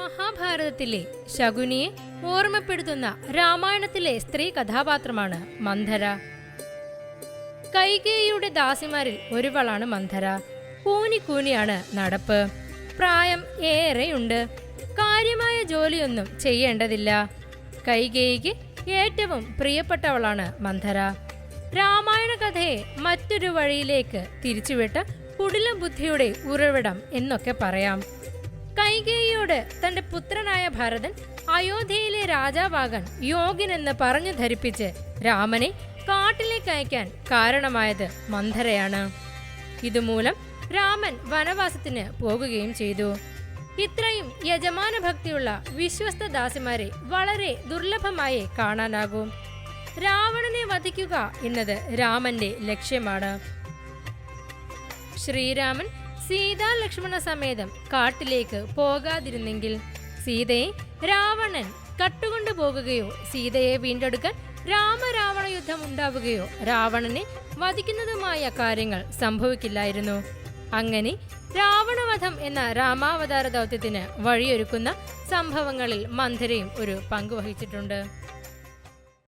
രാമായണത്തിലെ ശകുനിയെ ഓർമ്മപ്പെടുത്തുന്ന രാമായണത്തിലെ സ്ത്രീ കഥാപാത്രമാണ് മന്ധര. കൈകേയിയുടെ ദാസിമാരിൽ ഒരുവളാണ് മന്ധര. കൂനി കൂനിയാണ് നടപ്പ്. പ്രായം ഏറെയുണ്ട്. കാര്യമായ ജോലിയൊന്നും ചെയ്യേണ്ടതില്ല. കൈകേയിക്ക് ഏറ്റവും പ്രിയപ്പെട്ടവളാണ് മന്ധര. രാമായണ കഥയെ മറ്റൊരു വഴിയിലേക്ക് തിരിച്ചുവിട്ട കുടിലബുദ്ധിയുടെ ഉറവിടം എന്നൊക്കെ പറയാം. കൈകേയിയോട് തന്റെ പുത്രനായ ഭരതൻ അയോധ്യയിലെ രാജാവാകാൻ യോഗ്യനെന്ന് പറഞ്ഞു ധരിപ്പിച്ച് രാമനെ കാട്ടിലേക്ക് അയക്കാൻ കാരണമായത് മന്ധരയാണ്. ഇതുമൂലം രാമൻ വനവാസത്തിന് പോകുകയും ചെയ്തു. ഇത്രയും യജമാന ഭക്തിയുള്ള വിശ്വസ്ത ദാസിമാരെ വളരെ ദുർലഭമായി കാണാനാകും. രാവണനെ വധിക്കുക എന്നത് രാമന്റെ ലക്ഷ്യമാണ്. ശ്രീരാമൻ സീതാ ലക്ഷ്മണ സമേതം കാട്ടിലേക്ക് പോകാതിരുന്നെങ്കിൽ സീതയെ രാവണൻ കട്ടുകൊണ്ടു പോകുകയോ സീതയെ വീണ്ടെടുക്കാൻ രാമരാവണ യുദ്ധം ഉണ്ടാവുകയോ രാവണനെ വധിക്കുന്നതുമായ കാര്യങ്ങൾ സംഭവിക്കില്ലായിരുന്നു. അങ്ങനെ രാവണവധം എന്ന രാമാവതാര ദൗത്യത്തിന് വഴിയൊരുക്കുന്ന സംഭവങ്ങളിൽ മന്ധരയും ഒരു പങ്കുവഹിച്ചിട്ടുണ്ട്